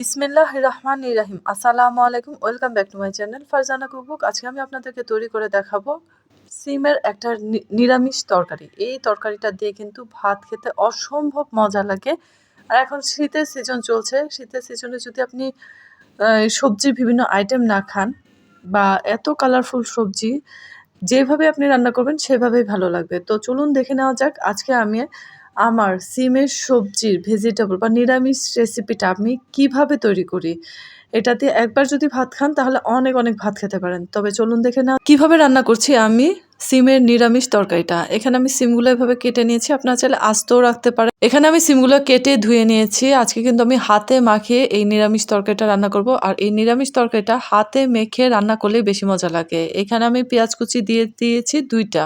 বিসমিল্লাহ রহমান রাহিম। আসসালামু আলাইকুম welcome back to my channel Farzana cookbook. আজকে আমি আপনাদেরকে তৈরি করে দেখাবো সিমের একটা নিরামিষ তরকারি। এই তরকারিটা দিয়ে কিন্তু ভাত খেতে অসম্ভব মজা লাগে। আর এখন শীতের সিজন চলছে। শীতের সিজনে যদি আপনি আহ, সবজির বিভিন্ন আইটেম না খান বা এত কালারফুল সবজি যেভাবে আপনি রান্না করবেন সেভাবেই ভালো লাগবে। তো চলুন দেখে নেওয়া যাক। আজকে আমি আমার সিমের সবজির ভেজিটেবল বা নিরামিষ রেসিপিটা আমি কীভাবে তৈরি করি? এটা দিয়ে একবার যদি ভাত খান, তাহলে অনেক অনেক ভাত খেতে পারেন। তবে চলুন দেখে না কীভাবে রান্না করছি আমি সিমের নিরামিষ তরকারিটা? এখানে আমি সিমগুলো এভাবে কেটে নিয়েছি। আপনারা চাইলে আস্তেও রাখতে পারেন। এখানে আমি সিমগুলো কেটে ধুয়ে নিয়েছি। আজকে কিন্তু আমি হাতে মাখিয়ে এই নিরামিষ তরকারিটা রান্না করব। আর এই নিরামিষ তরকারিটা হাতে মেখে রান্না করলে বেশি মজা লাগে। এখানে আমি পেঁয়াজ কুচি দিয়ে দিয়েছি দুইটা।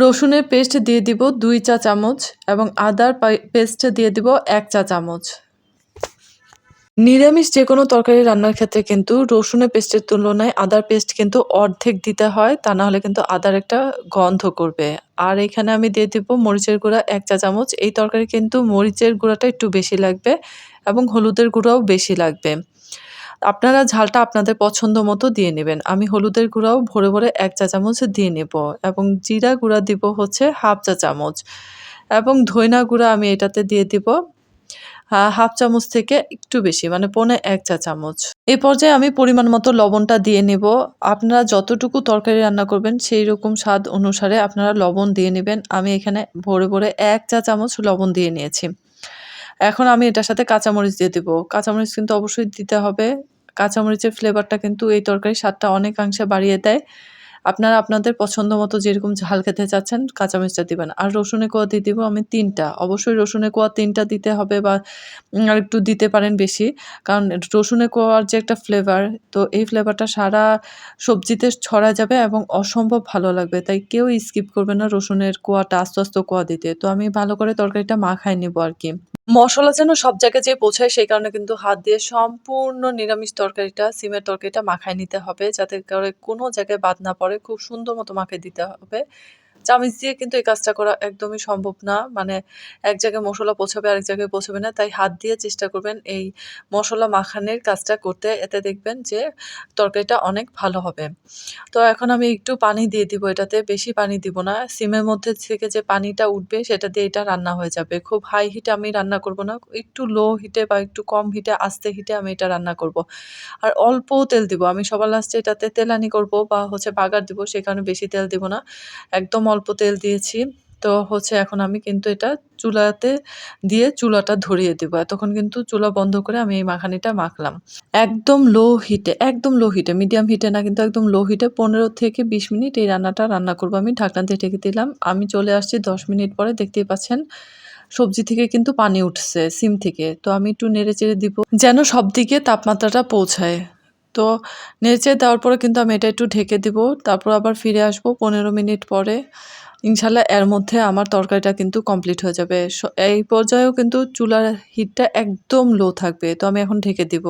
রসুনের পেস্ট দিয়ে দিব দুই চা চামচ এবং আদার পেস্ট দিয়ে দিব এক চা চামচ। নিরামিষ যে কোনো তরকারি রান্নার ক্ষেত্রে কিন্তু রসুনের পেস্টের তুলনায় আদার পেস্ট কিন্তু অর্ধেক দিতে হয়, তা না হলে কিন্তু আদার একটা গন্ধ করবে। আর এখানে আমি দিয়ে দিব মরিচের গুঁড়া এক চা চামচ। এই তরকারি কিন্তু মরিচের গুঁড়াটা একটু বেশি লাগবে এবং হলুদের গুঁড়াও বেশি লাগবে। আপনারা ঝালটা আপনাদের পছন্দ মতো দিয়ে নেবেন। আমি হলুদের গুঁড়াও ভরে ভরে এক চা চামচ দিয়ে নেব এবং জিরা গুঁড়া দিব হচ্ছে হাফ চা চামচ এবং ধইনা গুঁড়া আমি এটাতে দিয়ে দিব হাফ চামচ থেকে একটু বেশি মানে পৌনে এক চা চামচ। এই পর্যায়ে আমি পরিমাণ মতো লবণটা দিয়ে নেব। আপনারা যতটুকু তরকারি রান্না করবেন সেই রকম স্বাদ অনুসারে আপনারা লবণ দিয়ে নেবেন। আমি এখানে ভরে ভরে এক চা চামচ লবণ দিয়ে নিয়েছি। এখন আমি এটার সাথে কাঁচামরিচ দিয়ে দেবো। কাঁচামরিচ কিন্তু অবশ্যই দিতে হবে। কাঁচামরিচের ফ্লেভারটা কিন্তু এই তরকারির স্বাদটা অনেকাংশে বাড়িয়ে দেয়। আপনারা আপনাদের পছন্দ মতো যেরকম ঝাল খেতে চাচ্ছেন, কাঁচামরিচটা দিবেন। আর রসুনের কোয়া দিয়ে দিব আমি তিনটা। অবশ্যই রসুনের কোয়া তিনটা দিতে হবে বা আর একটু দিতে পারেন বেশি। কারণ রসুনের কোয়ার যে একটা ফ্লেভার তো এই ফ্লেভারটা সারা সবজিতে ছড়া যাবে এবং অসম্ভব ভালো লাগবে। তাই কেউ স্কিপ করবে না রসুনের কোয়াটা, আস্তে আস্তে কোয়া দিতে। তো আমি ভালো করে তরকারিটা মাখাই নেব আর কি। মশলা যেন সব জায়গায় যেয়ে পৌঁছায়, সেই কারণে কিন্তু হাত দিয়ে সম্পূর্ণ নিরামিষ তরকারিটা, সিমের তরকারিটা মাখায় নিতে হবে। যাতে করে কোনো জায়গায় বাদ না পড়ে। খুব সুন্দর মতো মাকে দিতে হবে। চামিচ দিয়ে কিন্তু এই কাজটা করা একদমই সম্ভব না। মানে এক জায়গায় মশলা পৌঁছাবে, আরেক জায়গায় পৌঁছাবে না। তাই হাত দিয়ে চেষ্টা করবেন এই মশলা মাখানের কাজটা করতে। এতে দেখবেন যে তরকারিটা অনেক ভালো হবে। তো এখন আমি একটু পানি দিয়ে দিব এটাতে। বেশি পানি দিব না। সিমের মধ্যে থেকে যে পানিটা উঠবে, সেটা দিয়ে এটা রান্না হয়ে যাবে। খুব হাই হিটে আমি রান্না করব না। একটু লো হিটে বা একটু কম হিটে আস্তে হিটে আমি এটা রান্না করব। আর অল্প তেল দিব। আমি সবার লাস্টে এটাতে তেলানি করব বা হচ্ছে বাগার দিব সে কারণে বেশি তেল দিব না। একদম অল্প তেল দিয়েছি। তো হচ্ছে এখন আমি কিন্তু এটা চুলাতে দিয়ে চুলাটা ধরিয়ে দেবো। এতক্ষণ কিন্তু চুলা বন্ধ করে আমি এই মাখানিটা মাখলাম। একদম লো হিটে একদম লো হিটে মিডিয়াম হিটে না, কিন্তু একদম লো হিটে পনেরো থেকে বিশ মিনিট এই রান্নাটা রান্না করব। আমি ঢাকনা দিয়ে ঢেকে দিলাম। আমি চলে আসছি দশ মিনিট পরে, দেখতেই পাচ্ছেন সবজি থেকে কিন্তু পানি উঠছে, সিম থেকে। তো আমি একটু নেড়ে চেড়ে দিব যেন সব দিকে তাপমাত্রাটা পৌঁছায়। তো নেচে দেওয়ার পরে কিন্তু আমি এটা একটু ঢেকে দিব। তারপর আবার ফিরে আসব পনেরো মিনিট পরে। ইনশাল্লাহ এর মধ্যে আমার তরকারিটা কিন্তু কমপ্লিট হয়ে যাবে। এই পর্যায়েও কিন্তু চুলার হিটটা একদম লো থাকবে। তো আমি এখন ঢেকে দিব।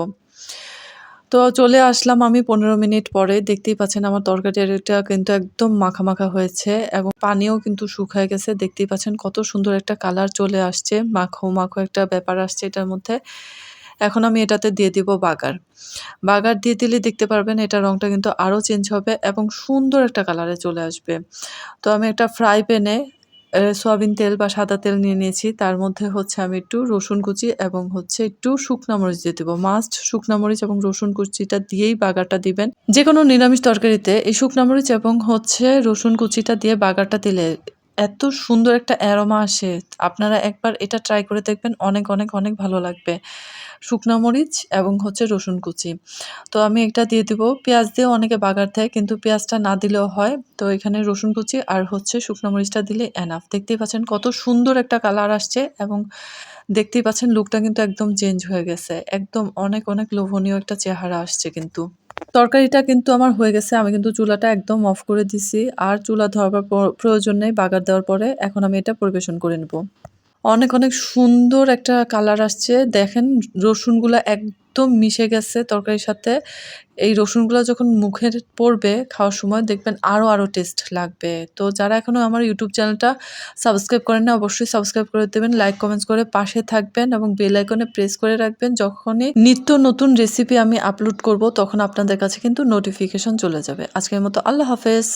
তো চলে আসলাম আমি পনেরো মিনিট পরে। দেখতেই পাচ্ছেন আমার তরকারিটা কিন্তু একদম মাখা মাখা হয়েছে এবং পানিও কিন্তু শুকায় গেছে। দেখতেই পাচ্ছেন কত সুন্দর একটা কালার চলে আসছে। মাখো মাখো একটা ব্যাপার আসছে এটার মধ্যে। এখন আমি এটাতে দিয়ে দিব বাগার। বাগার দিয়ে দিলে দেখতে পারবেন এটা রংটা কিন্তু আরও চেঞ্জ হবে এবং সুন্দর একটা কালারে চলে আসবে। তো আমি একটা ফ্রাই প্যানে সয়াবিন তেল বা সাদা তেল নিয়ে নিয়েছি। তার মধ্যে হচ্ছে আমি একটু রসুন কুচি এবং হচ্ছে একটু শুকনা মরিচ দিয়ে দেবো। মাস্ট শুকনা মরিচ এবং রসুন কুচিটা দিয়েই বাগারটা দিবেন। যে কোনো নিরামিষ তরকারিতে এই শুকনা মরিচ এবং হচ্ছে রসুন কুচিটা দিয়ে বাগারটা দিলে এত সুন্দর একটা অ্যারোমা আসে। আপনারা একবার এটা ট্রাই করে দেখবেন, অনেক অনেক অনেক ভালো লাগবে। শুকনা মরিচ এবং হচ্ছে রসুন কুচি। তো আমি এটা দিয়ে দিব। পেঁয়াজ দিয়েও অনেকে বাগার দেয়, কিন্তু পেঁয়াজটা না দিলেও হয়। তো এখানে রসুন কুচি আর হচ্ছে শুকনো মরিচটা দিলে এনাফ দেখতেই পাচ্ছেন কত সুন্দর একটা কালার আসছে এবং দেখতেই পাচ্ছেন লুকটা কিন্তু একদম চেঞ্জ হয়ে গেছে। একদম অনেক অনেক লোভনীয় একটা চেহারা আসছে কিন্তু। তরকারিটা কিন্তু আমার হয়ে গেছে। আমি কিন্তু চুলাটা একদম অফ করে দিছি। আর চুলা ধরবার প্রয়োজন নেই। বাগার দেওয়ার পরে এখন আমি এটা পরিবেশন করে নেব। অনেক অনেক সুন্দর একটা কালার আসছে। দেখেন, রসুনগুলো এক একদম মিশে গেছে তরকারির সাথে। এই রসুনগুলো যখন মুখের পড়বে খাওয়ার সময় দেখবেন আরও আরও টেস্ট লাগবে। তো যারা এখনও আমার ইউটিউব চ্যানেলটা সাবস্ক্রাইব করেন না অবশ্যই সাবস্ক্রাইব করে দেবেন লাইক কমেন্টস করে পাশে থাকবেন এবং বেল আইকনে প্রেস করে রাখবেন। যখনই নিত্য নতুন রেসিপি আমি আপলোড করব, তখন আপনাদের কাছে কিন্তু নোটিফিকেশন চলে যাবে। আজকের মতো আল্লাহ হাফেজ।